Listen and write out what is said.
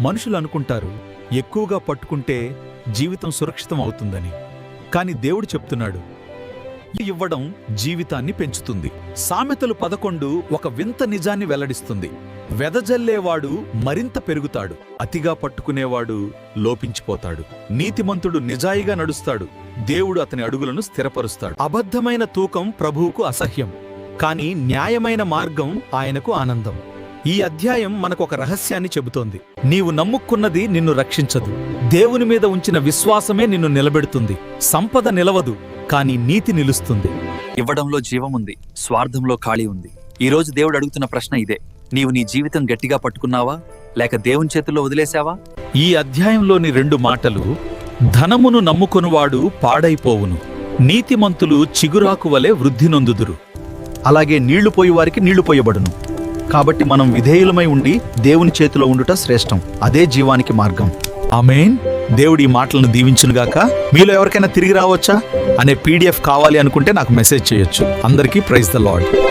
మనుషులు అనుకుంటారు ఎక్కువగా పట్టుకుంటే జీవితం సురక్షితం అవుతుందని. కాని దేవుడు చెప్తున్నాడు ఇవ్వడం జీవితాన్ని పెంచుతుంది. సామెతలు పదకొండు ఒక వింత నిజాన్ని వెల్లడిస్తుంది. వెదజల్లేవాడు మరింత పెరుగుతాడు అతిగా పట్టుకునేవాడు లోపించిపోతాడు నీతిమంతుడు నిజాయిగా నడుస్తాడు దేవుడు అతని అడుగులను స్థిరపరుస్తాడు. అబద్ధమైన తూకం ప్రభువుకు అసహ్యం కాని న్యాయమైన మార్గం ఆయనకు ఆనందం. ఈ అధ్యాయం మనకు ఒక రహస్యాన్ని చెబుతోంది. నీవు నమ్ముకున్నది నిన్ను రక్షించదు. దేవుని మీద ఉంచిన విశ్వాసమే నిన్ను నిలబెడుతుంది. సంపద నిలవదు కాని నీతి నిలుస్తుంది. ఇవ్వడంలో జీవం ఉంది స్వార్థంలో ఖాళీ ఉంది. ఈ రోజు దేవుడు అడుగుతున్న ప్రశ్న ఇదే. నీవు నీ జీవితం గట్టిగా పట్టుకున్నావా? లేక దేవుని చేతుల్లో వదిలేశావా? ఈ అధ్యాయంలోని రెండు మాటలు ధనమును నమ్ముకొనువాడు పాడైపోవును. నీతిమంతులు చిగురాకు వలె వృద్ధి నొందుదురు. అలాగే నీళ్ళు పోయి వారికి నీళ్ళు పోయబడును. కాబట్టి మనం విధేయులమై ఉండి దేవుని చేతిలో ఉండుట శ్రేష్టం. అదే జీవానికి మార్గం. ఆమెన్. దేవుడి ఈ మాటలను దీవించునుగాక. మీలో ఎవరికైనా తిరిగి రావచ్చా? అనే పీడిఎఫ్ కావాలి అనుకుంటే నాకు మెసేజ్ చేయొచ్చు. అందరికీ ప్రైజ్ ద లాడ్